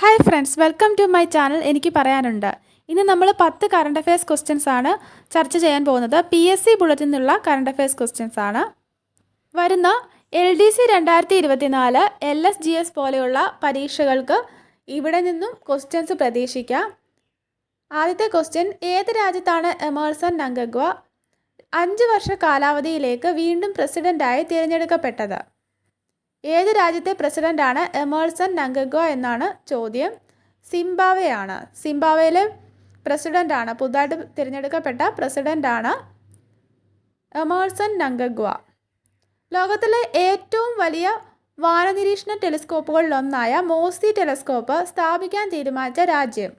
Hi friends welcome to my channel എനിക്ക് പറയാനുണ്ട്. ഇന്ന് നമ്മൾ പത്ത് കറണ്ട് അഫയേഴ്സ് ക്വസ്റ്റ്യൻസ് ആണ് ചർച്ച ചെയ്യാൻ പോകുന്നത്. പി എസ് സി ബുള്ളറ്റിൽ നിന്നുള്ള കറണ്ട് അഫയേഴ്സ് ക്വസ്റ്റ്യൻസ് ആണ്. വരുന്ന എൽ ഡി സി രണ്ടായിരത്തി ഇരുപത്തിനാല് എൽ എസ് ജി എസ് പോലെയുള്ള പരീക്ഷകൾക്ക് ഇവിടെ നിന്നും ക്വസ്റ്റ്യൻസ് പ്രതീക്ഷിക്കാം. ആദ്യത്തെ ക്വസ്റ്റ്യൻ ഏത് രാജ്യത്താണ് എമേഴ്സൺ നങ്കഗ്വ അഞ്ച് വർഷ കാലാവധിയിലേക്ക് വീണ്ടും പ്രസിഡന്റായി തിരഞ്ഞെടുക്കപ്പെട്ടത്? ഏത് രാജ്യത്തെ പ്രസിഡന്റാണ് എമേഴ്സൺ നങ്കഗോ എന്നാണ് ചോദ്യം. സിംബാവെയാണ് സിംബാവയിലെ പ്രസിഡന്റാണ് പുതുതായിട്ട് തിരഞ്ഞെടുക്കപ്പെട്ട പ്രസിഡന്റാണ് എമേഴ്സൺ നങ്കഗ്വ ലോകത്തിലെ ഏറ്റവും വലിയ വാനനിരീക്ഷണ ടെലിസ്കോപ്പുകളിലൊന്നായ മോസി ടെലിസ്കോപ്പ് സ്ഥാപിക്കാൻ തീരുമാനിച്ച രാജ്യം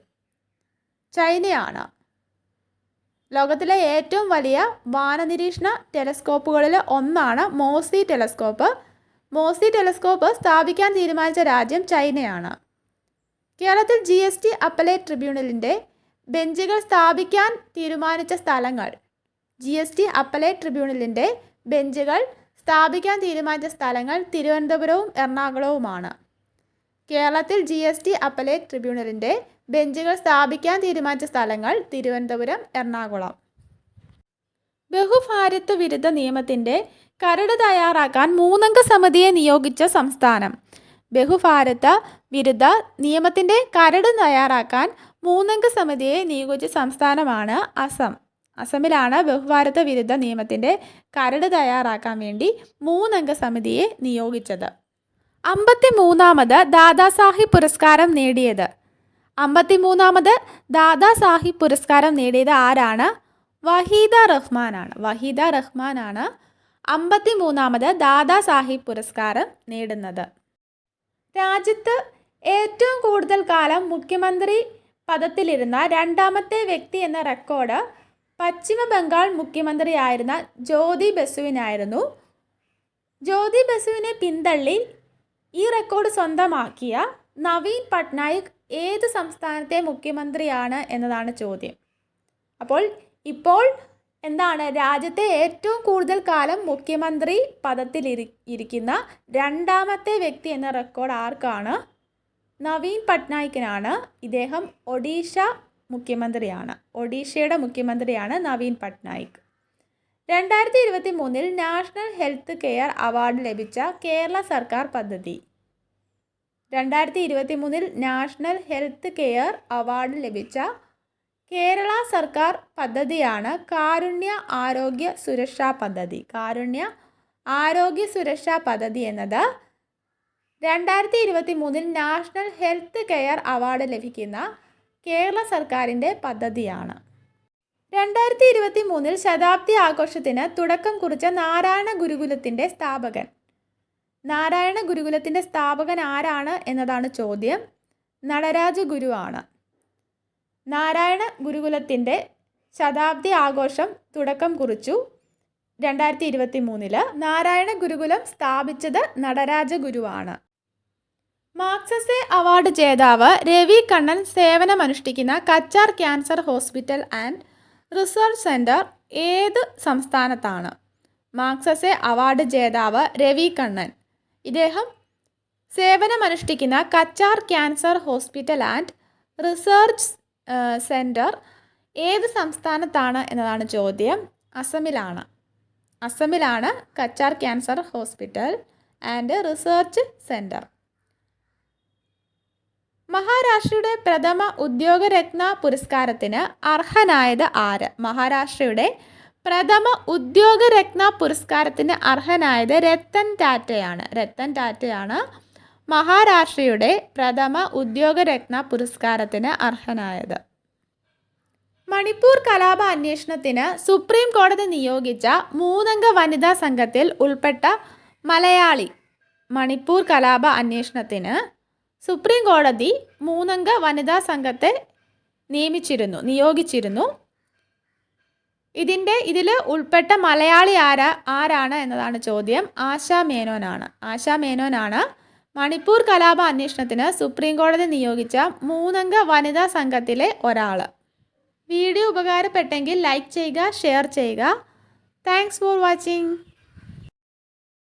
ചൈനയാണ്. ലോകത്തിലെ ഏറ്റവും വലിയ വാനനിരീക്ഷണ ടെലിസ്കോപ്പുകളിൽ ഒന്നാണ് മോസി ടെലിസ്കോപ്പ്. മോസി ടെലിസ്കോപ്പ് സ്ഥാപിക്കാൻ തീരുമാനിച്ച രാജ്യം ചൈനയാണ്. കേരളത്തിൽ ജി എസ് ടി അപ്പലേറ്റ് ട്രിബ്യൂണലിന്റെ ബെഞ്ചുകൾ സ്ഥാപിക്കാൻ തീരുമാനിച്ച സ്ഥലങ്ങൾ. ജി എസ് ടി അപ്പലേറ്റ് ട്രിബ്യൂണലിന്റെ ബെഞ്ചുകൾ സ്ഥാപിക്കാൻ തീരുമാനിച്ച സ്ഥലങ്ങൾ തിരുവനന്തപുരവും എറണാകുളവുമാണ്. കേരളത്തിൽ ജി എസ് ടി അപ്പലേറ്റ് ട്രിബ്യൂണലിന്റെ ബെഞ്ചുകൾ സ്ഥാപിക്കാൻ തീരുമാനിച്ച സ്ഥലങ്ങൾ തിരുവനന്തപുരം എറണാകുളം. ബഹുഭാരത്വ വിരുദ്ധ നിയമത്തിന്റെ കരട് തയ്യാറാക്കാൻ മൂന്നംഗ സമിതിയെ നിയോഗിച്ച സംസ്ഥാനം. ബഹുഭാരത വിരുദ്ധ നിയമത്തിന്റെ കരട് തയ്യാറാക്കാൻ മൂന്നംഗ സമിതിയെ നിയോഗിച്ച സംസ്ഥാനമാണ് അസം. അസമിലാണ് ബഹുഭാരത വിരുദ്ധ നിയമത്തിന്റെ കരട് തയ്യാറാക്കാൻ വേണ്ടി മൂന്നംഗ സമിതിയെ നിയോഗിച്ചത്. അമ്പത്തി മൂന്നാമത് ദാദാസാഹിബ് പുരസ്കാരം നേടിയത്. അമ്പത്തിമൂന്നാമത് മൂന്നാമത് ദാദാസാഹിബ് പുരസ്കാരം നേടിയത് ആരാണ്? വഹീദ റഹ്മാനാണ്. വഹീദ റഹ്മാനാണ് അമ്പത്തി മൂന്നാമത് ദാദാ സാഹിബ് പുരസ്കാരം നേടുന്നത്. രാജ്യത്ത് ഏറ്റവും കൂടുതൽ കാലം മുഖ്യമന്ത്രി പദത്തിലിരുന്ന രണ്ടാമത്തെ വ്യക്തി എന്ന റെക്കോർഡ് പശ്ചിമ ബംഗാൾ മുഖ്യമന്ത്രിയായിരുന്ന ജ്യോതി ബസുവിനായിരുന്നു. ജ്യോതി ബസുവിനെ പിന്തള്ളി ഈ റെക്കോർഡ് സ്വന്തമാക്കിയ നവീൻ പട്നായിക് ഏത് സംസ്ഥാനത്തെ മുഖ്യമന്ത്രിയാണ് എന്നതാണ് ചോദ്യം. അപ്പോൾ ഇപ്പോൾ എന്താണ് രാജ്യത്തെ ഏറ്റവും കൂടുതൽ കാലം മുഖ്യമന്ത്രി പദത്തിൽ ഇരി ഇരിക്കുന്ന രണ്ടാമത്തെ വ്യക്തി എന്ന റെക്കോർഡ് ആർക്കാണ്? നവീൻ പട്നായിക്കിനാണ്. ഇദ്ദേഹം ഒഡീഷ മുഖ്യമന്ത്രിയാണ്. ഒഡീഷയുടെ മുഖ്യമന്ത്രിയാണ് നവീൻ പട്നായിക്. രണ്ടായിരത്തി ഇരുപത്തി മൂന്നിൽ നാഷണൽ ഹെൽത്ത് കെയർ അവാർഡ് ലഭിച്ച കേരള സർക്കാർ പദ്ധതി. രണ്ടായിരത്തി ഇരുപത്തി മൂന്നിൽ നാഷണൽ ഹെൽത്ത് കെയർ അവാർഡ് ലഭിച്ച കേരള സർക്കാർ പദ്ധതിയാണ് കാരുണ്യ ആരോഗ്യ സുരക്ഷാ പദ്ധതി. കാരുണ്യ ആരോഗ്യ സുരക്ഷാ പദ്ധതി എന്നത് രണ്ടായിരത്തി ഇരുപത്തി മൂന്നിൽ നാഷണൽ ഹെൽത്ത് കെയർ അവാർഡ് ലഭിക്കുന്ന കേരള സർക്കാരിന്റെ പദ്ധതിയാണ്. രണ്ടായിരത്തി ഇരുപത്തി മൂന്നിൽ ശതാബ്ദി ആഘോഷത്തിന് തുടക്കം കുറിച്ച നാരായണ ഗുരുകുലത്തിന്റെ സ്ഥാപകൻ. നാരായണ ഗുരുകുലത്തിന്റെ സ്ഥാപകൻ ആരാണ് എന്നതാണ് ചോദ്യം. നടരാജ ഗുരുവാണ്. നാരായണ ഗുരുകുലത്തിന്റെ ശതാബ്ദി ആഘോഷം തുടക്കം കുറിച്ചു. രണ്ടായിരത്തി ഇരുപത്തി മൂന്നിൽ നാരായണ ഗുരുകുലം സ്ഥാപിച്ചത് നടരാജ ഗുരുവാണ്. മാർക്സസെ അവാർഡ് ജേതാവ് Ravi Kannan സേവനമനുഷ്ഠിക്കുന്ന Cachar cancer hospital and research centre ഏത് സംസ്ഥാനത്താണ്? മാർക്സസെ അവാർഡ് ജേതാവ് രവി കണ്ണൻ. ഇദ്ദേഹം സേവനമനുഷ്ഠിക്കുന്ന Cachar cancer hospital and research centre ഏത് സംസ്ഥാനത്താണ് എന്നതാണ് ചോദ്യം. അസമിലാണ്. അസമിലാണ് Cachar cancer hospital and research centre മഹാരാഷ്ട്രയുടെ പ്രഥമ ഉദ്യോഗരത്ന പുരസ്കാരത്തിന് അർഹനായത് ആര്? മഹാരാഷ്ട്രയുടെ പ്രഥമ ഉദ്യോഗരത്ന പുരസ്കാരത്തിന് അർഹനായത് രത്തൻ ടാറ്റയാണ്. രത്തൻ ടാറ്റയാണ് മഹാരാഷ്ട്രയുടെ പ്രഥമ ഉദ്യോഗരത്ന പുരസ്കാരത്തിന് അർഹനായത്. മണിപ്പൂർ കലാപ അന്വേഷണത്തിന് സുപ്രീം കോടതി നിയോഗിച്ച മൂന്നംഗ വനിതാ സംഘത്തിൽ ഉൾപ്പെട്ട മലയാളി മണിപ്പൂർ കലാപ അന്വേഷണത്തിന് സുപ്രീം കോടതി മൂന്നംഗ വനിതാ സംഘത്തെ നിയമിച്ചിരുന്നു നിയോഗിച്ചിരുന്നു. ഇതിന്റെ ഇതിൽ ഉൾപ്പെട്ട മലയാളി ആരാ ആരാണ് എന്നതാണ് ചോദ്യം. ആശാ മേനോനാണ്. ആശാ മേനോനാണ് മണിപ്പൂർ കലാപ അന്വേഷണത്തിന് സുപ്രീം കോടതി നിയോഗിച്ച മൂന്നംഗ വനിതാ സംഘത്തിലെ ഒരാൾ വീഡിയോ ഉപകാരപ്പെട്ടെങ്കിൽ ലൈക്ക് ചെയ്യുക ഷെയർ ചെയ്യുക. Thanks for watching.